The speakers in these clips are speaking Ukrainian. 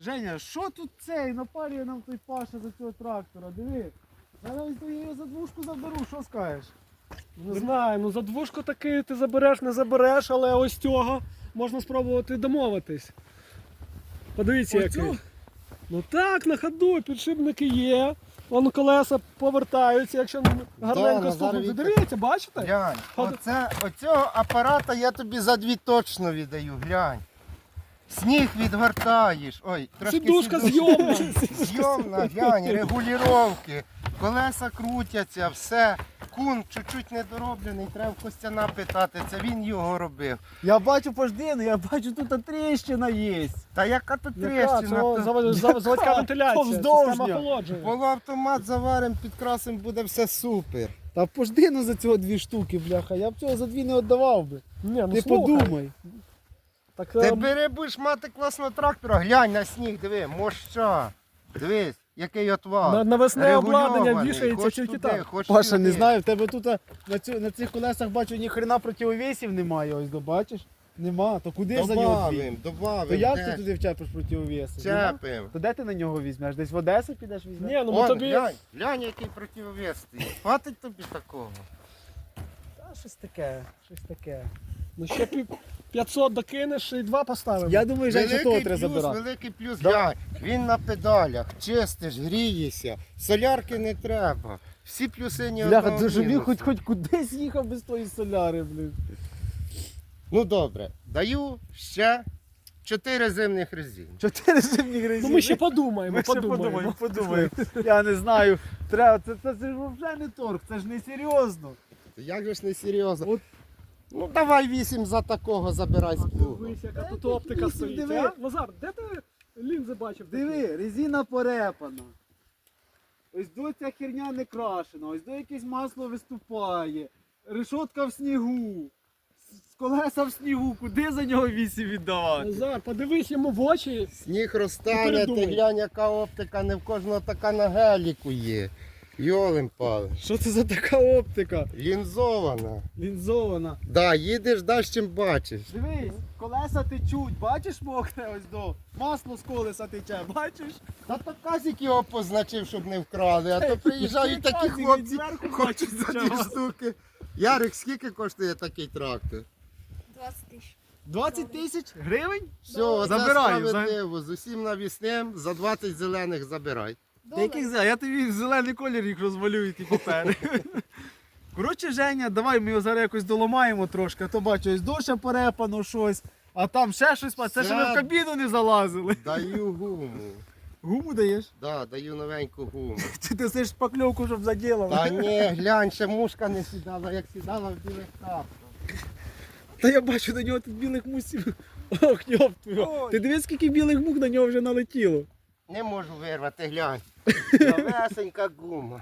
Женя, що тут цей напарює нам той Паша за цього трактора? Диви. Я його за двушку заберу, що скажеш? Не знаю, ну за двушку таки ти забереш, не забереш, але ось цього можна спробувати домовитись. Подивіться, Оцю? який. Ну так, на ходу, підшипники є. Вон колеса повертаються, якщо гарненько стукнути. Дивіться, бачите? Глянь, Ходи. оце, оцього апарата я тобі за дві точно віддаю, глянь. Сніг відгортаєш. Ой, трошки Сідушка зйомна. Зйомна, глянь, регулювання, колеса крутяться, все. Кун чуть-чуть недороблений, треба в Костяна питати, це він його робив. Я бачу пождину, я бачу, тут тріщина є. Та яка тут Яка? тріщина? Це Тут зав- зав- заводська вентиляція, Повздовжня. система охолодження. Полуавтомат заварим, підкрасим, буде все супер. Та пождину за цього дві штуки, бляха. Я б цього за дві не віддавав би. Ні, ну Ти слухай, подумай. Так, Ти е, бери, будеш мати класного трактора, глянь на сніг, диви, моща. Дивись, який отвал. на, навесне обладнання Регульований, вішається хоч тільки туди, так. хоч Паша, не знаю, в тебе тут а, на, цю, на цих колесах бачу ні хрена противовесів немає, ось до бачиш? Нема. То куди ж за нього дві? Добавим, добавим. То як де? ти туди вчепиш противовеси? Нема? Чепим. То де ти на нього візьмеш? Десь в Одесу підеш візьмеш? Ні, ну ми Вон, тобі. глянь, глянь, який противовес стоїть. Хватить тобі такого. Та, щось таке, щось таке. Ну ще пі- 500 докинеш і два поставимо. Я думаю, що того треба плюс, забирати. великий плюс, Да. глянь, він на педалях, чистиш, грієшся, солярки не треба. Всі плюси ні Бляха, одного ж він мінусу. хоч, хоч кудись їхав без тої соляри, блін. Ну добре, даю ще 4 зимних резини. Чотири зимні гризі. Ну ми ще подумаємо, Ми ще подумаємо. подумаємо, подумаємо. Я не знаю. Треба, це, це, це ж вже не торг, це ж не серйозно. Як же ж не серйозно? От- Ну давай 8 за такого забирай з плугом. Дивись, яка тут оптика вісім, стоїть. диви. а? Назар, де ти лінзи бачив? такі? Диви, резина порепана. Ось до ця херня не крашена, ось до якесь масло виступає, решотка в снігу, с- колеса в снігу, куди за нього вісім віддавати? Назар, подивись йому в очі. Сніг Не розтане, ти передумай. глянь, яка оптика, не в кожного така на геліку є. Йолим палим. Що це за така оптика? Лінзована. Лінзована. Да, їдеш далі, чим бачиш. Дивись, колеса течуть, бачиш мокре ось до. Масло з колеса тече, бачиш? Та то казик його позначив, щоб не вкрали, а то приїжджають такі хлопці, хочуть за ті штуки. Ярик, скільки коштує такий трактор? 20 тисяч. 20 тисяч гривень? Все, Забираю, це справедливо. З усім навісним за 20 зелених забирай. Та яких за? Я тобі в зелений колір їх розвалю і ті папери. Коротше, Женя, давай ми його зараз якось доламаємо трошки, а то бачу, ось доша порепано щось, а там ще щось, па- це ще ми в кабіну не залазили. Даю гуму. Гуму даєш? Да, даю новеньку гуму. Чи ти сиш шпакльовку, щоб заділав? Та ні, глянь, ще мушка не сідала, як сідала в білих тапках. Та я бачу на нього тут білих мусів. Ох, йоп твою. Ти дивись, скільки білих мух на нього вже налетіло. Не можу вирвати, глянь. Новесенька гума.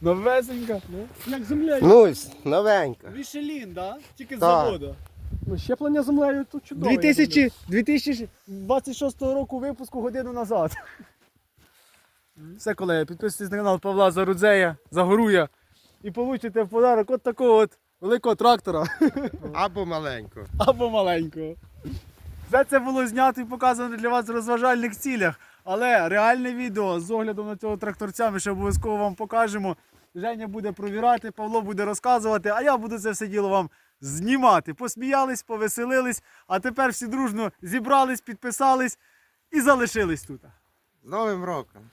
Новесенька. Як земля. Ну, новенька. Мішелін, да? Тільки з Так. заводу. Ну, щеплення землею тут чудове. я 2000, 2026 року випуску годину назад. Все, колеги, підписуйтесь на канал Павла Зарудзея, Загоруя. І получите в подарок от такого от великого трактора Або маленько. або маленького. Все це було знято і показано для вас в розважальних цілях. Але реальне відео з оглядом на цього тракторця ми ще обов'язково вам покажемо. Женя буде провірати, Павло буде розказувати, а я буду це все діло вам знімати. Посміялись, повеселились, а тепер всі дружно зібрались, підписались і залишились тут. З Новим роком.